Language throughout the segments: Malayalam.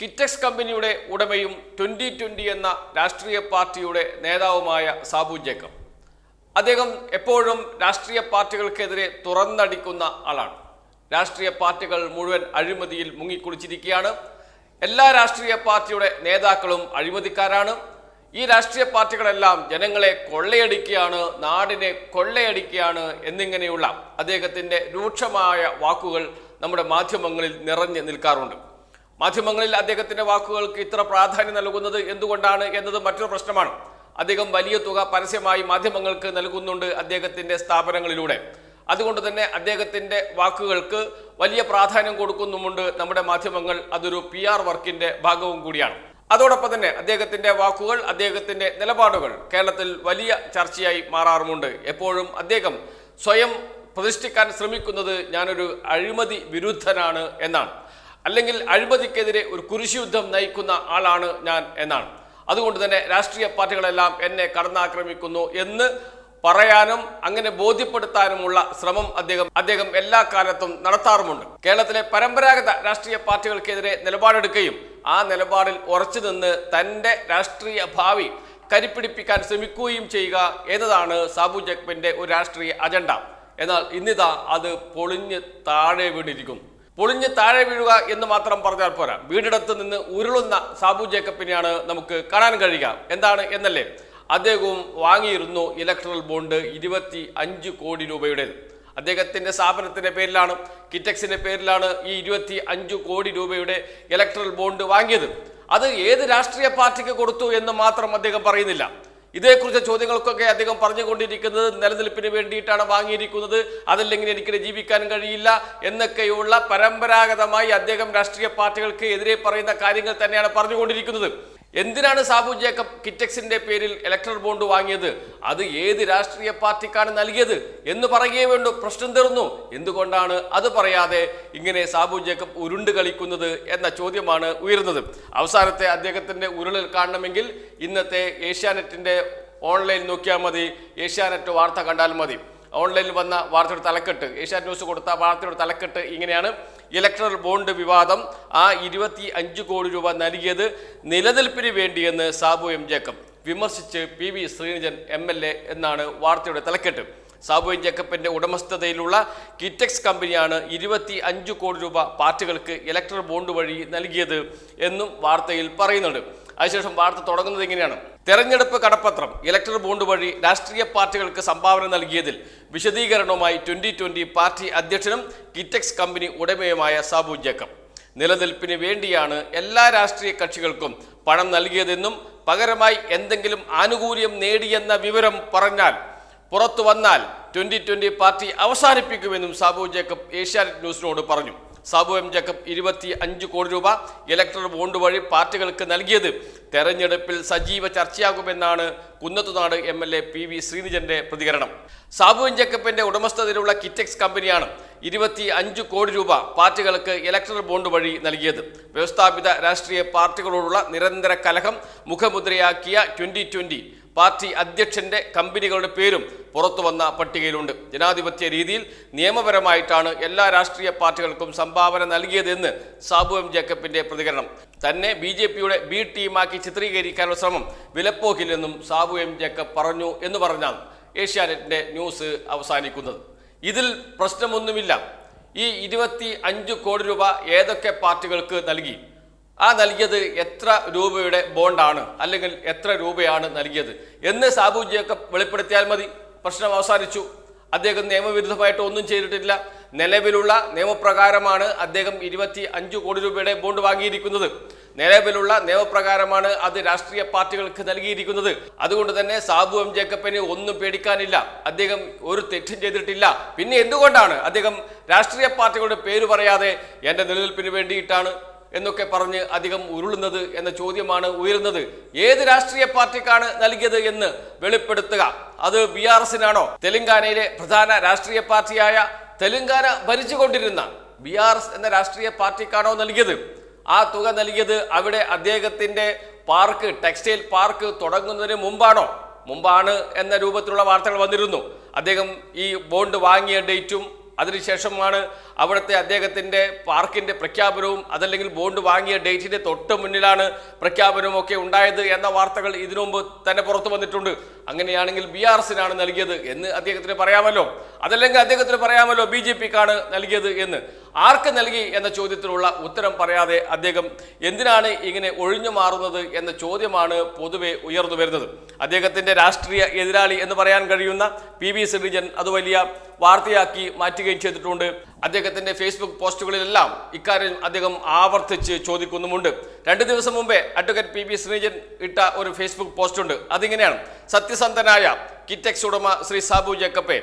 കിറ്റക്സ് കമ്പനിയുടെ ഉടമയും ട്വന്റി ട്വന്റി എന്ന രാഷ്ട്രീയ പാർട്ടിയുടെ നേതാവുമായ സാബു ജേക്കബ്. അദ്ദേഹം എപ്പോഴും രാഷ്ട്രീയ പാർട്ടികൾക്കെതിരെ തുറന്നടിക്കുന്ന ആളാണ്. രാഷ്ട്രീയ പാർട്ടികൾ മുഴുവൻ അഴിമതിയിൽ മുങ്ങിക്കുളിച്ചിരിക്കുകയാണ്. എല്ലാ രാഷ്ട്രീയ പാർട്ടിയുടെ നേതാക്കളും അഴിമതിക്കാരാണ്. ഈ രാഷ്ട്രീയ പാർട്ടികളെല്ലാം ജനങ്ങളെ കൊള്ളയടിക്കുകയാണ് നാടിനെ കൊള്ളയടിക്കുകയാണ് എന്നിങ്ങനെയുള്ള അദ്ദേഹത്തിന്റെ രൂക്ഷമായ വാക്കുകൾ നമ്മുടെ മാധ്യമങ്ങളിൽ നിറഞ്ഞു നിൽക്കാറുണ്ട്. മാധ്യമങ്ങളിൽ അദ്ദേഹത്തിന്റെ വാക്കുകൾക്ക് ഇത്ര പ്രാധാന്യം നൽകുന്നത് എന്തുകൊണ്ടാണ് എന്നത് മറ്റൊരു പ്രശ്നമാണ്. അദ്ദേഹം വലിയ തുക പരസ്യമായി മാധ്യമങ്ങൾക്ക് നൽകുന്നുണ്ട് അദ്ദേഹത്തിന്റെ സ്ഥാപനങ്ങളിലൂടെ. അതുകൊണ്ട് തന്നെ അദ്ദേഹത്തിന്റെ വാക്കുകൾക്ക് വലിയ പ്രാധാന്യം കൊടുക്കുന്നുമുണ്ട് നമ്മുടെ മാധ്യമങ്ങൾ. അതൊരു പി ആർ വർക്കിന്റെ ഭാഗവും കൂടിയാണ്. അതോടൊപ്പം തന്നെ അദ്ദേഹത്തിന്റെ വാക്കുകൾ അദ്ദേഹത്തിന്റെ നിലപാടുകൾ കേരളത്തിൽ വലിയ ചർച്ചയായി മാറാറുമുണ്ട്. എപ്പോഴും അദ്ദേഹം സ്വയം പ്രതിഷ്ഠിക്കാൻ ശ്രമിക്കുന്നത് ഞാനൊരു അഴിമതി വിരുദ്ധനാണ് എന്നാണ്. അല്ലെങ്കിൽ അഴിമതിക്കെതിരെ ഒരു കുരിശുയുദ്ധം നയിക്കുന്ന ആളാണ് ഞാൻ എന്നാണ്. അതുകൊണ്ട് തന്നെ രാഷ്ട്രീയ പാർട്ടികളെല്ലാം എന്നെ കടന്നാക്രമിക്കുന്നു എന്ന് പറയാനും അങ്ങനെ ബോധ്യപ്പെടുത്താനുമുള്ള ശ്രമം അദ്ദേഹം അദ്ദേഹം എല്ലാ കാലത്തും നടത്താറുമുണ്ട്. കേരളത്തിലെ പരമ്പരാഗത രാഷ്ട്രീയ പാർട്ടികൾക്കെതിരെ നിലപാടെടുക്കുകയും ആ നിലപാടിൽ ഉറച്ചു നിന്ന് തന്റെ രാഷ്ട്രീയ ഭാവി കരിപ്പിടിപ്പിക്കാൻ ശ്രമിക്കുകയും ചെയ്യുക എന്നതാണ് സാബു ജഗ്ബിന്റെ ഒരു രാഷ്ട്രീയ അജണ്ട. എന്നാൽ ഇന്നിതാ അത് പൊളിഞ്ഞ് താഴെ വീണിരിക്കുന്നു പൊളിഞ്ഞ് താഴെ വീഴുക എന്ന് മാത്രം പറഞ്ഞാൽ പോരാ. വീടിടത്ത് നിന്ന് ഉരുളുന്ന സാബു ജേക്കബിനെയാണ് നമുക്ക് കാണാൻ കഴിയുക. എന്താണ് എന്നല്ലേ? അദ്ദേഹവും വാങ്ങിയിരുന്നു ഇലക്ട്രൽ ബോണ്ട് ഇരുപത്തി അഞ്ച് കോടി രൂപയുടേത്. അദ്ദേഹത്തിന്റെ സ്ഥാപനത്തിന്റെ പേരിലാണ് കിറ്റക്സിന്റെ പേരിലാണ് ഈ ഇരുപത്തി അഞ്ച് കോടി രൂപയുടെ ഇലക്ട്രൽ ബോണ്ട് വാങ്ങിയത്. അത് ഏത് രാഷ്ട്രീയ പാർട്ടിക്ക് കൊടുത്തു എന്ന് മാത്രം അദ്ദേഹം പറയുന്നില്ല. ഇതേക്കുറിച്ച് ചോദ്യങ്ങൾക്കൊക്കെ അദ്ദേഹം പറഞ്ഞുകൊണ്ടിരിക്കുന്നത് നിലനിൽപ്പിന് വേണ്ടിയിട്ടാണ് വാങ്ങിയിരിക്കുന്നത്. അതല്ലെങ്കിൽ എനിക്ക് ജീവിക്കാൻ കഴിയില്ല എന്നൊക്കെയുള്ള പരമ്പരാഗതമായി അദ്ദേഹം രാഷ്ട്രീയ പാർട്ടികൾക്ക് എതിരെ പറയുന്ന കാര്യങ്ങൾ തന്നെയാണ് പറഞ്ഞുകൊണ്ടിരിക്കുന്നത്. എന്തിനാണ് സാബു ജേക്കബ് കിറ്റക്സിന്റെ പേരിൽ ഇലക്ട്രൽ ബോണ്ട് വാങ്ങിയത്? അത് ഏത് രാഷ്ട്രീയ പാർട്ടിക്കാണ് നൽകിയത് എന്ന് പറയുകയേ വേണ്ടു. പ്രശ്നം തീർന്നു. എന്തുകൊണ്ടാണ് അത് പറയാതെ ഇങ്ങനെ സാബു ജേക്കബ് ഉരുണ്ട് കളിക്കുന്നത് എന്ന ചോദ്യമാണ് ഉയരുന്നത്. അവസാനത്തെ അദ്ദേഹത്തിന്റെ ഉരുളിൽ കാണണമെങ്കിൽ ഇന്നത്തെ ഏഷ്യാനെറ്റിന്റെ ഓൺലൈൻ നോക്കിയാൽ മതി. ഏഷ്യാനെറ്റ് വാർത്ത കണ്ടാൽ മതി. ഓൺലൈനിൽ വന്ന വാർത്തയുടെ തലക്കെട്ട് ഏഷ്യാനെറ്റ് ന്യൂസ് കൊടുത്ത വാർത്തയുടെ തലക്കെട്ട് ഇങ്ങനെയാണ്. ഇലക്ട്രൽ ബോണ്ട് വിവാദം ആ ഇരുപത്തി അഞ്ച് കോടി രൂപ നൽകിയത് നിലനിൽപ്പിന് വേണ്ടിയെന്ന് സാബു എം ജേക്കബ്. വിമർശിച്ച് P V Sreenijan M L A എന്നാണ് വാർത്തയുടെ തലക്കെട്ട്. സാബു എം ജേക്കബിന്റെ ഉടമസ്ഥതയിലുള്ള കിറ്റക്സ് കമ്പനിയാണ് ഇരുപത്തി അഞ്ച് കോടി രൂപ പാർട്ടികൾക്ക് ഇലക്ട്രൽ ബോണ്ട് വഴി നൽകിയത് എന്നും വാർത്തയിൽ പറയുന്നുണ്ട്. അതിനുശേഷം വാർത്ത തുടങ്ങുന്നത് എങ്ങനെയാണ് തെരഞ്ഞെടുപ്പ് കടപ്പത്രം ഇലക്ടർ ബോണ്ട് വഴി രാഷ്ട്രീയ പാർട്ടികൾക്ക് സംഭാവന നൽകിയതിൽ വിശദീകരണവുമായി ട്വന്റി ട്വന്റി പാർട്ടി അധ്യക്ഷനും കിറ്റക്സ് കമ്പനി ഉടമയുമായ സാബു ജേക്കബ്. നിലനിൽപ്പിന് വേണ്ടിയാണ് എല്ലാ രാഷ്ട്രീയ കക്ഷികൾക്കും പണം നൽകിയതെന്നും പകരമായി എന്തെങ്കിലും ആനുകൂല്യം നേടിയെന്ന വിവരം പറഞ്ഞാൽ പുറത്തു വന്നാൽ ട്വന്റി ട്വന്റി പാർട്ടി അവസാനിപ്പിക്കുമെന്നും സാബു ജേക്കബ് ഏഷ്യാനെറ്റ് ന്യൂസിനോട് പറഞ്ഞു. സാബു എം ജേക്കബ് ഇരുപത്തി അഞ്ച് കോടി രൂപ ഇലക്ട്രൽ ബോണ്ട് വഴി പാർട്ടികൾക്ക് നൽകിയത്. തെരഞ്ഞെടുപ്പിൽ സജീവ ചർച്ചയാകുമെന്നാണ് Kunnathunad M L A P V ശ്രീനിജന്റെ പ്രതികരണം. സാബു എം ജേക്കബിന്റെ ഉടമസ്ഥതയിലുള്ള കിറ്റെക്സ് കമ്പനിയാണ് ഇരുപത്തി അഞ്ച് കോടി രൂപ പാർട്ടികൾക്ക് ഇലക്ട്രൽ ബോണ്ട് വഴി നൽകിയത്. വ്യവസ്ഥാപിത രാഷ്ട്രീയ പാർട്ടികളോടുള്ള നിരന്തര കലഹം മുഖമുദ്രയാക്കിയ ട്വന്റി ട്വന്റി പാർട്ടി അധ്യക്ഷന്റെ കമ്പനികളുടെ പേരും പുറത്തു വന്ന പട്ടികയിലുണ്ട്. ജനാധിപത്യ രീതിയിൽ നിയമപരമായിട്ടാണ് എല്ലാ രാഷ്ട്രീയ പാർട്ടികൾക്കും സംഭാവന നൽകിയതെന്ന് സാബു എം ജേക്കബിന്റെ പ്രതികരണം. തന്നെ ബി ജെ പിയുടെ ബി ടീമാക്കി ചിത്രീകരിക്കാനുള്ള ശ്രമം വിലപ്പോകില്ലെന്നും സാബു എം ജേക്കബ് പറഞ്ഞു എന്ന് പറഞ്ഞാണ് ഏഷ്യാനെറ്റിന്റെ ന്യൂസ് അവസാനിക്കുന്നത്. ഇതിൽ പ്രശ്നമൊന്നുമില്ല. ഈ ഇരുപത്തി അഞ്ച് കോടി രൂപ ഏതൊക്കെ പാർട്ടികൾക്ക് നൽകി? ആ നൽകിയത് എത്ര രൂപയുടെ ബോണ്ടാണ്? അല്ലെങ്കിൽ എത്ര രൂപയാണ് നൽകിയത്? എന്ന് സാബു ജേക്കബ് വെളിപ്പെടുത്തിയാൽ മതി. പ്രശ്നം അവസാനിച്ചു. അദ്ദേഹം നിയമവിരുദ്ധമായിട്ട് ഒന്നും ചെയ്തിട്ടില്ല. നിലവിലുള്ള നിയമപ്രകാരമാണ് അദ്ദേഹം ഇരുപത്തി അഞ്ച് കോടി രൂപയുടെ ബോണ്ട് വാങ്ങിയിരിക്കുന്നത്. നിലവിലുള്ള നിയമപ്രകാരമാണ് അത് രാഷ്ട്രീയ പാർട്ടികൾക്ക് നൽകിയിരിക്കുന്നത്. അതുകൊണ്ട് തന്നെ സാബു എം ജേക്കബിന് ഒന്നും പേടിക്കാനില്ല. അദ്ദേഹം ഒരു തെറ്റും ചെയ്തിട്ടില്ല. പിന്നെ എന്തുകൊണ്ടാണ് അദ്ദേഹം രാഷ്ട്രീയ പാർട്ടികളുടെ പേര് പറയാതെ എന്റെ നിലനിൽപ്പിന് വേണ്ടിയിട്ടാണ് എന്നൊക്കെ പറഞ്ഞ് അധികം ഉരുളുന്നത് എന്ന ചോദ്യമാണ് ഉയരുന്നത്. ഏത് രാഷ്ട്രീയ പാർട്ടിക്കാണ് നൽകിയത് എന്ന് വെളിപ്പെടുത്തുക. അത് ബി ആർ എസിനാണോ? തെലങ്കാനയിലെ പ്രധാന രാഷ്ട്രീയ പാർട്ടിയായ തെലങ്കാന ഭരിച്ചുകൊണ്ടിരുന്ന ബി ആർ എസ് എന്ന രാഷ്ട്രീയ പാർട്ടിക്കാണോ നൽകിയത്? ആ തുക നൽകിയത് അവിടെ അദ്ദേഹത്തിന്റെ പാർക്ക് ടെക്സ്റ്റൈൽ പാർക്ക് തുടങ്ങുന്നതിന് മുമ്പാണോ? മുമ്പാണ് എന്ന രൂപത്തിലുള്ള വാർത്തകൾ വന്നിരുന്നു. അദ്ദേഹം ഈ ബോണ്ട് വാങ്ങിയ ഡേറ്റും അതിനുശേഷമാണ് അവിടുത്തെ അദ്ദേഹത്തിന്റെ പാർക്കിന്റെ പ്രഖ്യാപനവും അതല്ലെങ്കിൽ ബോണ്ട് വാങ്ങിയ ഡേറ്റിന്റെ തൊട്ട് മുന്നിലാണ് പ്രഖ്യാപനവും ഒക്കെ ഉണ്ടായത് എന്ന വാർത്തകൾ ഇതിനു മുമ്പ് തന്നെ പുറത്തു വന്നിട്ടുണ്ട്. അങ്ങനെയാണെങ്കിൽ ബി ആർ എസിനാണ് നൽകിയത് എന്ന് അദ്ദേഹത്തിന് പറയാമല്ലോ. അതല്ലെങ്കിൽ അദ്ദേഹത്തിന് പറയാമല്ലോ ബി ജെ പിക്കാണ് നൽകിയത് എന്ന്. ആർക്ക് നൽകി എന്ന ചോദ്യത്തിനുള്ള ഉത്തരം പറയാതെ അദ്ദേഹം എന്തിനാണ് ഇങ്ങനെ ഒഴിഞ്ഞു മാറുന്നത് എന്ന ചോദ്യമാണ് പൊതുവെ ഉയർന്നു വരുന്നത്. അദ്ദേഹത്തിന്റെ രാഷ്ട്രീയ എതിരാളി എന്ന് പറയാൻ കഴിയുന്ന പി വി ശ്രീജൻ അത് വലിയ വാർത്തയാക്കി മാറ്റുകയും ചെയ്തിട്ടുണ്ട്. അദ്ദേഹത്തിന്റെ ഫേസ്ബുക്ക് പോസ്റ്റുകളിലെല്ലാം ഇക്കാര്യം അദ്ദേഹം ആവർത്തിച്ച് ചോദിക്കുന്നുമുണ്ട്. രണ്ട് ദിവസം മുമ്പേ അഡ്വക്കേറ്റ് പി ബി ശ്രീജൻ ഇട്ട ഒരു ഫേസ്ബുക്ക് പോസ്റ്റ് ഉണ്ട് അതിങ്ങനെയാണ്. സത്യസന്ധനായ കിറ്റെക്സ് ഉടമ ശ്രീ സാബു ജേക്കപ്പെ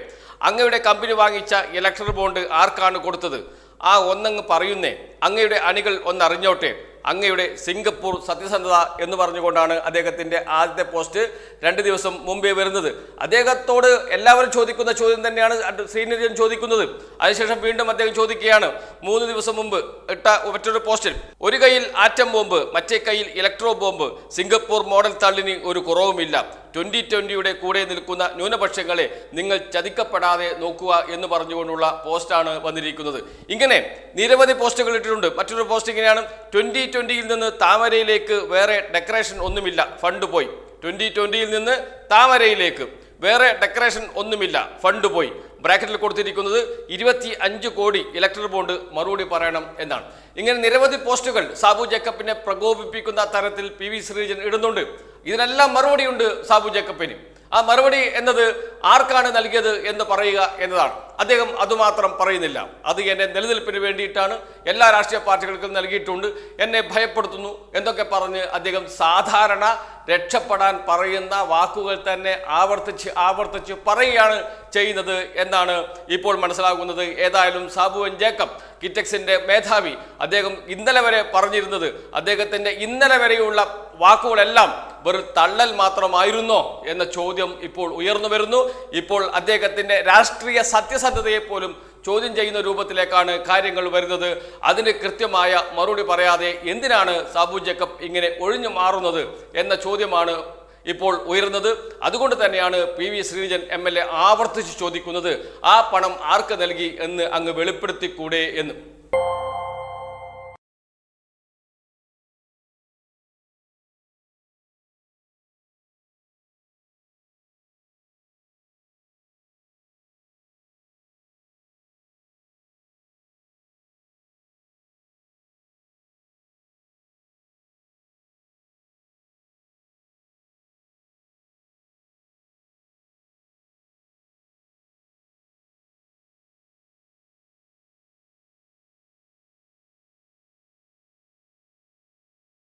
അങ്ങയുടെ കമ്പനി വാങ്ങിച്ച ഇലക്ട്രിക് ബോണ്ട് ആർക്കാണ് കൊടുത്തത്? ആ ഒന്നങ്ങ് പറയുന്നേ. അങ്ങയുടെ അണികൾ ഒന്നറിഞ്ഞോട്ടെ. അങ്ങയുടെ സിംഗപ്പൂർ സത്യസന്ധത എന്ന് പറഞ്ഞുകൊണ്ടാണ് അദ്ദേഹത്തിന്റെ ആദ്യത്തെ പോസ്റ്റ് രണ്ട് ദിവസം മുമ്പേ വരുന്നത്. അദ്ദേഹത്തോട് എല്ലാവരും ചോദിക്കുന്ന ചോദ്യം തന്നെയാണ് ശ്രീനിരഞ്ജൻ ചോദിക്കുന്നത്. അതിനുശേഷം വീണ്ടും അദ്ദേഹം ചോദിക്കുകയാണ്. മൂന്ന് ദിവസം മുമ്പ് ഇട്ട മറ്റൊരു പോസ്റ്റിൽ ഒരു കയ്യിൽ ആറ്റം ബോംബ് മറ്റേ കയ്യിൽ ഇലക്ട്രോ ബോംബ് സിംഗപ്പൂർ മോഡൽ തള്ളിന് ഒരു കുറവുമില്ല. ട്വന്റി ട്വന്റിയുടെ കൂടെ നിൽക്കുന്ന ന്യൂനപക്ഷങ്ങളെ നിങ്ങൾ ചതിക്കപ്പെടാതെ നോക്കുക എന്ന് പറഞ്ഞുകൊണ്ടുള്ള പോസ്റ്റാണ് വന്നിരിക്കുന്നത്. ഇങ്ങനെ നിരവധി പോസ്റ്റുകൾ ഇട്ടിട്ടുണ്ട്. മറ്റൊരു പോസ്റ്റ് ഇങ്ങനെയാണ്. ട്വന്റി ട്വന്റിയിൽ നിന്ന് താമരയിലേക്ക് വേറെ ഡെക്കറേഷൻ ഒന്നുമില്ല. ഫണ്ട് പോയി. ട്വന്റി ട്വന്റിയിൽ നിന്ന് താമരയിലേക്ക് വേറെ ഡെക്കറേഷൻ ഒന്നുമില്ല. ഫണ്ട് പോയി. ബ്രാക്കറ്റിൽ കൊടുത്തിരിക്കുന്നത് ഇരുപത്തി അഞ്ച് കോടി ഇലക്ട്രൽ ബോണ്ട് മറുപടി പറയണം എന്നാണ്. ഇങ്ങനെ നിരവധി പോസ്റ്റുകൾ സാബു ജേക്കബിനെ പ്രകോപിപ്പിക്കുന്ന തരത്തിൽ പി വി ശ്രീജൻ ഇടുന്നുണ്ട്. ഇതിനെല്ലാം മറുപടിയുണ്ട് സാബു ജേക്കബിന്. ആ മറുപടി എന്നത് ആർക്കാണ് നൽകിയത് എന്ന് പറയുക എന്നതാണ്. അദ്ദേഹം അതുമാത്രം പറയുന്നില്ല. അത് എന്നെ നിലനിൽപ്പിന് വേണ്ടിയിട്ടാണ് എല്ലാ രാഷ്ട്രീയ പാർട്ടികൾക്കും നൽകിയിട്ടുണ്ട്. എന്നെ ഭയപ്പെടുത്തുന്നു എന്നൊക്കെ പറഞ്ഞ് അദ്ദേഹം സാധാരണ രക്ഷപ്പെടാൻ പറയുന്ന വാക്കുകൾ തന്നെ ആവർത്തിച്ച് ആവർത്തിച്ച് പറയുകയാണ് ചെയ്യുന്നത് എന്നാണ് ഇപ്പോൾ മനസ്സിലാകുന്നത്. ഏതായാലും സാബുവൻ ജേക്കബ് കിറ്റക്സിന്റെ മേധാവി അദ്ദേഹം ഇന്നലെ വരെ പറഞ്ഞിരുന്നത് അദ്ദേഹത്തിന്റെ ഇന്നലെ വരെയുള്ള വാക്കുകളെല്ലാം വെറും തള്ളൽ മാത്രമായിരുന്നോ എന്ന ചോദ്യം ഇപ്പോൾ ഉയർന്നു വരുന്നു. ഇപ്പോൾ അദ്ദേഹത്തിന്റെ രാഷ്ട്രീയ സത്യസന്ധതയെ പോലും ചോദ്യം ചെയ്യുന്ന രൂപത്തിലേക്കാണ് കാര്യങ്ങൾ വരുന്നത്. അതിന് കൃത്യമായ മറുപടി പറയാതെ എന്തിനാണ് സാബു ജേക്കബ് ഇങ്ങനെ ഒഴിഞ്ഞു മാറുന്നത് എന്ന ചോദ്യമാണ് ഇപ്പോൾ ഉയർന്നത് അതുകൊണ്ട് തന്നെയാണ് P V Sreejan M L A ആവർത്തിച്ച് ചോദിക്കുന്നത് ആ പണം ആർക്ക് നൽകി എന്ന് അങ്ങ് വെളിപ്പെടുത്തിക്കൂടെ എന്ന്.